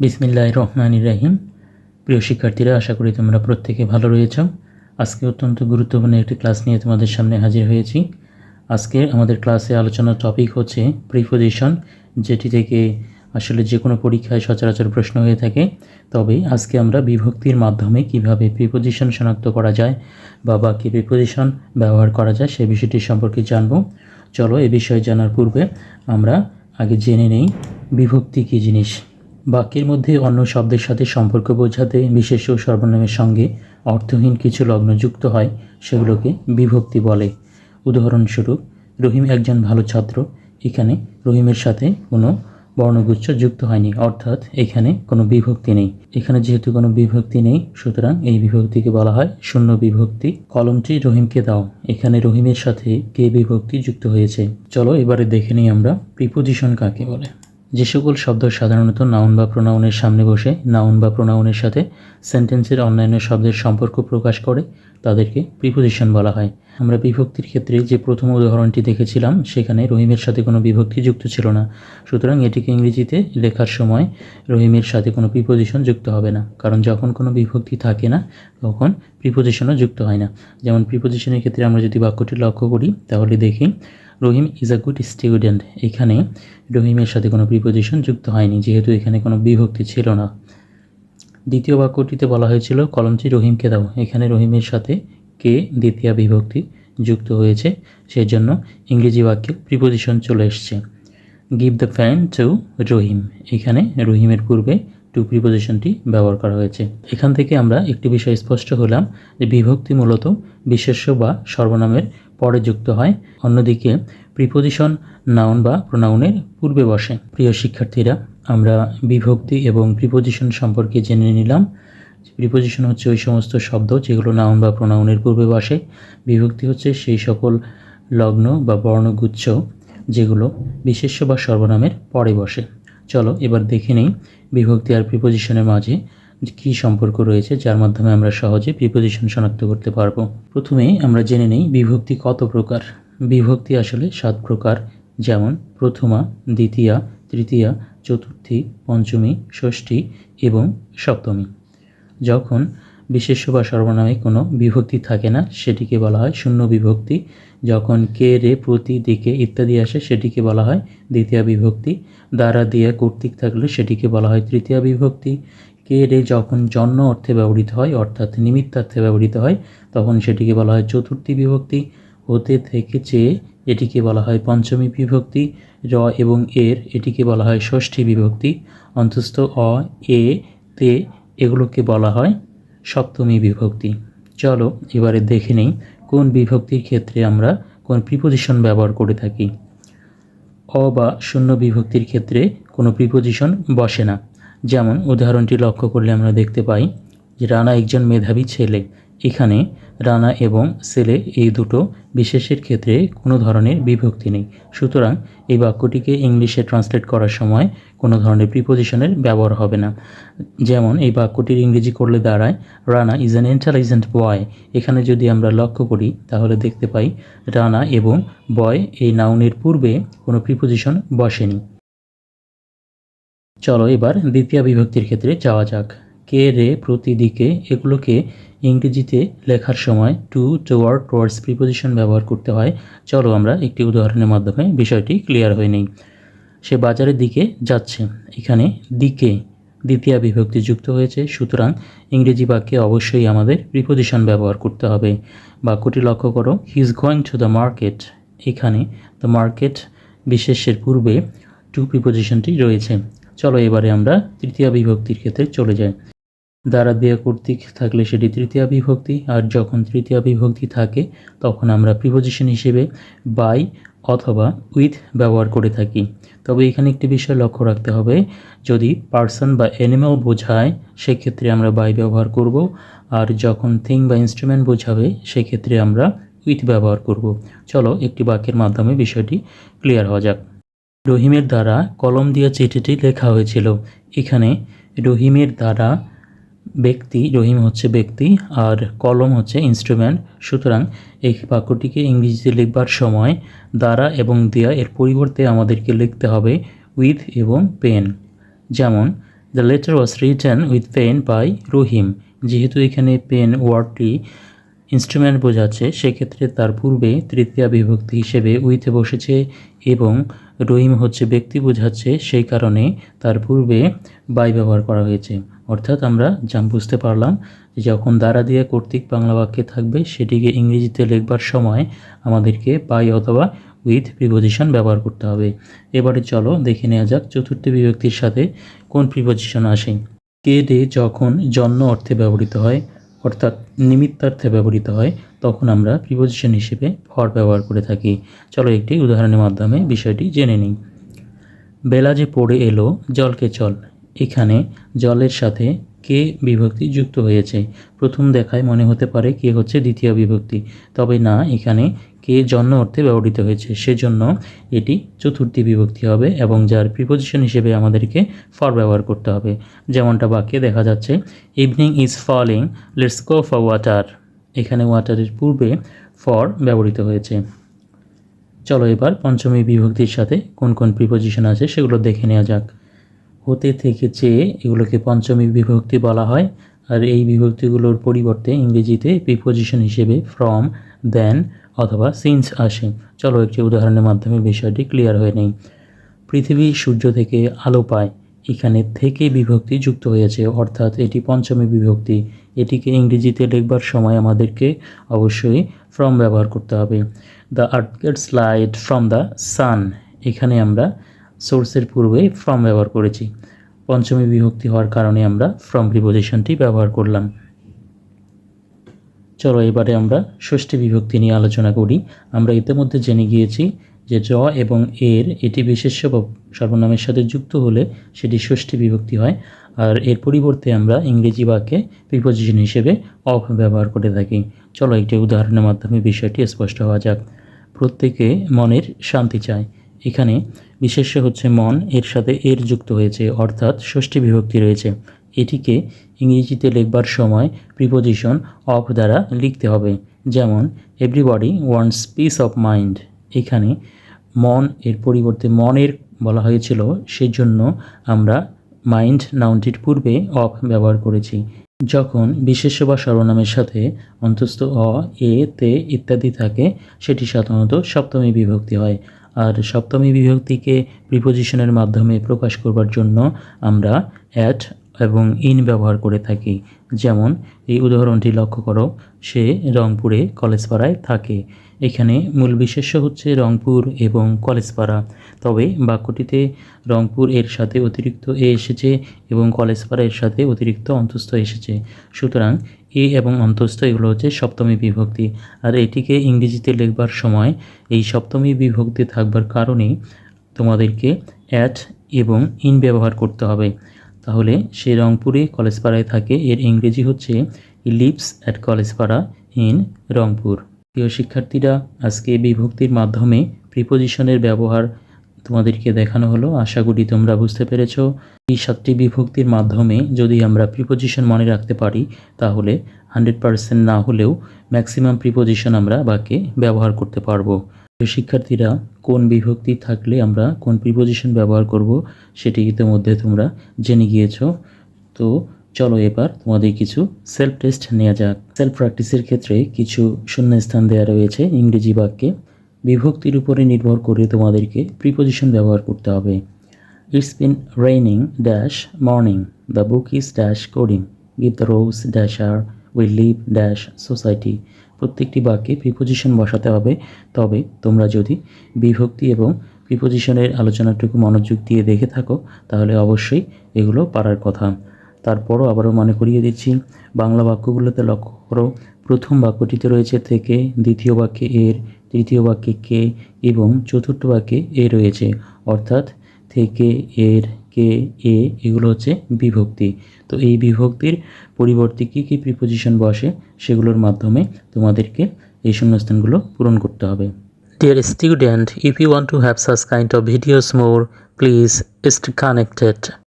বিসমিল্লাহ রহমান রাহিম। প্রিয় শিক্ষার্থীরা, আশা করি তোমরা প্রত্যেকে ভালো রয়েছ। আজকে অত্যন্ত গুরুত্বপূর্ণ একটি ক্লাস নিয়ে তোমাদের সামনে হাজির হয়েছি। আজকে আমাদের ক্লাসে আলোচনার টপিক হচ্ছে প্রিপোজিশন যেটি থেকে আসলে যে কোনো পরীক্ষায় সচরাচর প্রশ্ন হয়ে থাকে। তবে আজকে আমরা বিভক্তির মাধ্যমে কীভাবে প্রিপোজিশন শনাক্ত করা যায় বা বাকি প্রিপোজিশন ব্যবহার করা যায় সে বিষয়টি সম্পর্কে জানব। চলো এ বিষয়ে জানার পূর্বে আমরা আগে জেনে নেই বিভক্তি কী জিনিস। বাক্যের মধ্যে অন্য শব্দের সাথে সম্পর্ক বোঝাতে, বিশেষ ও সর্বনামের সঙ্গে অর্থহীন কিছু লগ্ন যুক্ত হয়, সেগুলোকে বিভক্তি বলে। উদাহরণস্বরূপ, রহিম একজন ভালো ছাত্র, এখানে রহিমের সাথে কোনো বর্ণগুচ্ছ যুক্ত হয়নি, অর্থাৎ এখানে কোনো বিভক্তি নেই। এখানে যেহেতু কোনো বিভক্তি নেই, সুতরাং এই বিভক্তিকে বলা হয় শূন্য বিভক্তি। কলমটি রহিমকে দাও, এখানে রহিমের সাথে কে বিভক্তি যুক্ত হয়েছে? চলো এবারে দেখে নিই আমরা প্রিপোজিশন কাকে বলে। যে সকল শব্দ সাধারণত নাউন বা প্রোনাউনের সামনে বসে নাউন বা প্রোনাউনের সাথে সেন্টেন্সের অন্যান্য শব্দের সম্পর্ক প্রকাশ করে তাদেরকে প্রিপোজিশন বলা হয়। আমরা বিভক্তির ক্ষেত্রে যে প্রথম উদাহরণটি দেখেছিলাম, সেখানে রহিমের সাথে কোনো বিভক্তি যুক্ত ছিল না। সুতরাং এটিকে ইংরেজিতে লেখার সময় রহিমের সাথে কোনো প্রিপোজিশন যুক্ত হবে না। কারণ যখন কোনো বিভক্তি থাকে না, তখন প্রিপোজিশনও যুক্ত হয় না। যেমন প্রিপোজিশনের ক্ষেত্রে আমরা যদি বাক্যটি লক্ষ্য করি, তাহলে দেখি, Rahim is a good student এখানে রহিমের সাথে কোনো প্রিপোজিশন যুক্ত হয়নি, যেহেতু এখানে কোনো বিভক্তি ছিল না। দ্বিতীয় বাক্যটিতে বলা হয়েছিল, কলমটি রহিমকে দাও। এখানে রহিমের সাথে কে দ্বিতীয় বিভক্তি যুক্ত হয়েছে, সেজন্য ইংরেজি বাক্যে প্রিপোজিশন চলে এসছে give the fan to Rahim. এখানে রহিমের পূর্বে টু প্রিপোজিশনটি ব্যবহার করা হয়েছে। এখান থেকে আমরা একটি বিষয় স্পষ্ট হলাম যে বিভক্তি মূলত বিশেষ্য বা সর্বনামের পরে যুক্ত হয়, অন্যদিকে প্রিপোজিশন নাউন বা প্রোনাউনের পূর্বে বসে। প্রিয় শিক্ষার্থীরা আমরা বিভক্তি এবং প্রিপোজিশন সম্পর্কে জেনে নিলাম। প্রিপোজিশন হচ্ছে ওই সমস্ত শব্দ যেগুলো নাউন বা প্রোনাউনের পূর্বে বসে। বিভক্তি হচ্ছে সেই সকল লগ্ন বা বর্ণগুচ্ছ যেগুলো বিশেষ্য বা সর্বনামের পরে বসে। চলো এবার দেখে নেই বিভক্তি আর প্রিপোজিশনের মাঝে কী সম্পর্ক রয়েছে, যার মাধ্যমে আমরা সহজে প্রিপোজিশন শনাক্ত করতে পারব। প্রথমে আমরা জেনে নেই বিভক্তি কত প্রকার। বিভক্তি আসলে সাত প্রকার, যেমন প্রথমা, দ্বিতীয়া, তৃতীয়া চতুর্থী, পঞ্চমী, ষষ্ঠী এবং সপ্তমী। যখন বিশেষ্য বা সর্বনামে কোনো বিভক্তি থাকে না, সেটিকে বলা হয় শূন্য বিভক্তি। যখন কে রে প্রতি দিকে ইত্যাদি আসে, সেটিকে বলা হয় দ্বিতীয় বিভক্তি। দ্বারা দিয়ে কর্তৃক থাকলে, সেটিকে বলা হয় তৃতীয় বিভক্তি। কে রে যখন জন্ম অর্থে ব্যবহৃত হয়, অর্থাৎ নিমিত্তার্থে ব্যবহৃত হয়, তখন সেটিকে বলা হয় চতুর্থী বিভক্তি। হতে থেকে চেয়ে এটিকে বলা হয় পঞ্চমী বিভক্তি, র এবং এর এটিকে বলা হয় ষষ্ঠী বিভক্তি, অন্তস্থ অ, এ, তে এগুলোকে বলা হয় সপ্তমী বিভক্তি। চলো এবারে দেখে নেই কোন বিভক্তির ক্ষেত্রে আমরা কোন প্রিপোজিশন ব্যবহার করে থাকি। অ বা শূন্য বিভক্তির ক্ষেত্রে কোনো প্রিপোজিশন বসে না। যেমন উদাহরণটি লক্ষ্য করলে আমরা দেখতে পাই যে রানা একজন মেধাবী ছেলে। এখানে রানা এবং ছেলে এই দুটো বিশেষের ক্ষেত্রে কোনো ধরনের বিভক্তি নেই। সুতরাং এই বাক্যটিকে ইংলিশে ট্রান্সলেট করার সময় কোনো ধরনের প্রিপোজিশনের ব্যবহার হবে না। যেমন এই বাক্যটির ইংরেজি করলে দাঁড়ায়, Rana is an intelligent boy এখানে যদি আমরা লক্ষ্য করি, তাহলে দেখতে পাই, রানা এবং বয় এই নাউনের পূর্বে কোনো প্রিপোজিশন বসেনি। চলো এবার দ্বিতীয় বিভক্তির ক্ষেত্রে যাওয়া যাক। কে রে প্রতিদিকে এগুলোকে ইংরেজিতে লেখার সময় টু টুয়ার্ড টুয়ার্ডস প্রিপোজিশন ব্যবহার করতে হয়। চলো আমরা একটি উদাহরণের মাধ্যমে বিষয়টি ক্লিয়ার হয়ে নিই। সে বাজারের দিকে যাচ্ছে। এখানে দিকে, দ্বিতীয় বিভক্তি যুক্ত হয়েছে। সুতরাং ইংরেজি বাক্যে অবশ্যই আমাদের প্রিপোজিশন ব্যবহার করতে হবে। বাক্যটি লক্ষ্য করো। He is going to the market এখানে দ্য মার্কেট বিশেষের পূর্বে টু প্রিপোজিশনটি রয়েছে। চলো এবারে আমরা তৃতীয় বিভক্তির ক্ষেত্রে চলে যাই। দ্বারা দেয়া কর্তৃক থাকলে সেটি তৃতীয় বিভক্তি, আর যখন তৃতীয় বিভক্তি থাকে, তখন আমরা প্রিপোজিশন হিসেবে বাই অথবা উইথ ব্যবহার করে থাকি। তবে এখানে একটি বিষয় লক্ষ্য রাখতে হবে, যদি পার্সন বা অ্যানিম্যাল বোঝায়, সেক্ষেত্রে আমরা বাই ব্যবহার করব, আর যখন থিং বা ইনস্ট্রুমেন্ট বোঝাবে, সেক্ষেত্রে আমরা উইথ ব্যবহার করব। চলো একটি বাক্যের মাধ্যমে বিষয়টি ক্লিয়ার হওয়া যাক। রহিমের দ্বারা কলম দিয়ে চিঠিটি লেখা হয়েছিল। এখানে রহিমের দ্বারা ব্যক্তি, রহিম হচ্ছে ব্যক্তি আর কলম হচ্ছে ইনস্ট্রুমেন্ট সুতরাং এই বাক্যটিকে ইংরেজিতে লিখবার সময় দ্বারা এবং দেয়া, এর পরিবর্তে আমাদেরকে লিখতে হবে উইথ এবং পেন যেমন the letter was return with pen by Rahim যেহেতু এখানে পেন ওয়ার্ডটি ইনস্ট্রুমেন্ট বোঝাচ্ছে, সেক্ষেত্রে তার পূর্বে তৃতীয়া বিভক্তি হিসেবে উইথে বসেছে এবং রহিম হচ্ছে ব্যক্তি বোঝাচ্ছে, সেই কারণে তার পূর্বে বাই ব্যবহার করা হয়েছে। অর্থাৎ আমরা যা বুঝতে পারলাম, যখন দ্বারা দিয়ে কর্তৃক বাংলা বাক্যে থাকবে, সেটিকে ইংরেজিতে লেখবার সময় আমাদেরকে বাই অথবা উইথ প্রিপোজিশন ব্যবহার করতে হবে। এবারে চলো দেখে নেওয়া যাক চতুর্থ বিভক্তির সাথে কোন প্রিপোজিশন আসে। কে ডে যখন জন্ম অর্থে ব্যবহৃত হয় অর্থাৎ নিমিত্তার্থে ব্যবহৃত হয়, তখন আমরা প্রিপোজিশন হিসেবে ফর ব্যবহার করে থাকি। চলো একটি উদাহরণের মাধ্যমে বিষয়টি জেনে নিই। বেলা যে পড়ে এলো, জলকে চল। এখানে জলের সাথে কে বিভক্তি যুক্ত হয়েছে? প্রথম দেখায় মনে হতে পারে কে হচ্ছে দ্বিতীয় বিভক্তি। তবে না, এখানে কে জন্ম অর্থে ব্যবহৃত হয়েছে, সেজন্য এটি চতুর্থী বিভক্তি হবে এবং যার প্রিপোজিশন হিসেবে আমাদেরকে ফর ব্যবহার করতে হবে। যেমনটা বাক্যে দেখা যাচ্ছে evening is falling let's go for water এখানে ওয়াটারের পূর্বে ফর ব্যবহৃত হয়েছে। চলো এবার পঞ্চমী বিভক্তির সাথে কোন কোন প্রিপোজিশন আছে সেগুলো দেখে নেওয়া যাক। হতে থেকে চেয়ে এগুলোকে পঞ্চমী বিভক্তি বলা হয়। আর এই বিভক্তিগুলোর পরিবর্তে ইংরেজিতে প্রিপোজিশন হিসেবে ফ্রম দেন অথবা সিন্স আসে। চলো একটি উদাহরণের মাধ্যমে বিষয়টি ক্লিয়ার হয়ে নেই। পৃথিবী সূর্য থেকে আলো পায়। এখানে থেকে বিভক্তি যুক্ত হয়েছে, অর্থাৎ এটি পঞ্চমী বিভক্তি। এটিকে ইংরেজিতে লিখবার সময় আমাদেরকে অবশ্যই ফ্রম ব্যবহার করতে হবে। The earth gets light from the sun এখানে আমরা সোর্সের পূর্বে ফ্রম ব্যবহার করেছি। পঞ্চমী বিভক্তি হওয়ার কারণে আমরা ফ্রম প্রিপোজিশনটি ব্যবহার করলাম। চলো এবারে আমরা ষষ্ঠী বিভক্তি নিয়ে আলোচনা করি। আমরা ইতিমধ্যে জেনে গিয়েছি যে জ এবং এর এটি বিশেষ্য বা সর্বনামের সাথে যুক্ত হলে সেটি ষষ্ঠী বিভক্তি হয়। আর এর পরিবর্তে আমরা ইংরেজি বাক্যে প্রিপোজিশন হিসেবে অফ ব্যবহার করে থাকি। চলো একটি উদাহরণের মাধ্যমে বিষয়টি স্পষ্ট হওয়া যাক। প্রত্যেকে মনের শান্তি চায়। এখানে বিশেষ্য হচ্ছে মন, এর সাথে এর যুক্ত হয়েছে, অর্থাৎ ষষ্ঠী বিভক্তি রয়েছে। এটিকে ইংরেজিতে লিখবার সময় প্রিপোজিশন অফ দ্বারা লিখতে হবে। যেমন everybody wants peace of mind এখানে মন, এর পরিবর্তে মনের বলা হয়েছিল, সেজন্য আমরা মাইন্ড নাউনটির পূর্বে অফ ব্যবহার করেছি। যখন বিশেষ্য বা সর্বনামের সাথে অন্তস্থ অ, এ, তে ইত্যাদি থাকে, সেটি সাধারণত সপ্তমী বিভক্তি হয়। আর সপ্তমী বিভক্তিকে প্রিপোজিশনের মাধ্যমে প্রকাশ করবার জন্য আমরা অ্যাট এবং ইন ব্যবহার করে থাকি। যেমন, এই উদাহরণটি লক্ষ্য করো, সে রংপুরে কলেজপাড়ায় থাকে। এখানে মূল বিশেষ্য হচ্ছে রংপুর এবং কলেজপাড়া। তবে বাক্যটিতে রংপুর এর সাথে অতিরিক্ত এ এসেছে এবং কলেজপাড়া এর সাথে অতিরিক্ত অন্তস্থ এসেছে। সুতরাং এ এবং অন্তস্থ এগুলো হচ্ছে সপ্তমী বিভক্তি। আর এটিকে ইংরেজিতে লিখবার সময় এই সপ্তমী বিভক্তি থাকবার কারণে তোমাদেরকে অ্যাট এবং ইন ব্যবহার করতে হবে। তাহলে সে রংপুরে কলেজপাড়ায় থাকে, এর ইংরেজি হচ্ছে lives at Collegepara in Rangpur. প্রিয় শিক্ষার্থীরা, আজকে বিভক্তির মাধ্যমে প্রিপোজিশনের ব্যবহার তোমাদেরকে দেখানো হলো। আশা করি তোমরা বুঝতে পেরেছ। এই সাতটি বিভক্তির মাধ্যমে যদি আমরা প্রিপোজিশন মনে রাখতে পারি, তাহলে হান্ড্রেড পারসেন্ট না হলেও ম্যাক্সিমাম প্রিপোজিশন আমরা বাক্যে ব্যবহার করতে পারব। শিক্ষার্থীরা, কোন বিভক্তি থাকলে আমরা কোন প্রিপোজিশন ব্যবহার করব, সেটি ইতিমধ্যে তোমরা জেনে গিয়েছ। তো চলো এবার তোমাদের কিছু সেলফ টেস্ট নেওয়া যাক। সেলফ প্র্যাকটিসের ক্ষেত্রে কিছু শূন্যস্থান দেওয়া রয়েছে ইংরেজি বাক্যে। বিভক্তির উপরে নির্ভর করে তোমাদেরকে প্রিপোজিশন ব্যবহার করতে হবে। It's been raining dash morning the book is dash coding give the rose dash R we live dash society প্রত্যেকটি বাক্যে প্রিপোজিশন বসাতে হবে। তবে তোমরা যদি বিভক্তি এবং প্রিপোজিশনের আলোচনাটুকু মনোযোগ দিয়ে দেখে থাকো, তাহলে অবশ্যই এগুলো পারার কথা। তারপরও আবারও মনে করিয়ে দিচ্ছি, বাংলা বাক্যগুলোতে লক্ষ্য করো। প্রথম বাক্যটিতে রয়েছে থেকে, দ্বিতীয় বাক্যে এর তৃতীয় বাক্যে কে এবং চতুর্থ বাক্যে এ রয়েছে। অর্থাৎ থেকে এর কে এ এগুলো হচ্ছে বিভক্তি। তো এই বিভক্তির পরিবর্তে কী কী প্রিপোজিশন বসে সেগুলোর মাধ্যমে তোমাদেরকে এই শূন্যস্থানগুলো পূরণ করতে হবে। Dear student, if you want to have such kind of videos more, please stay connected.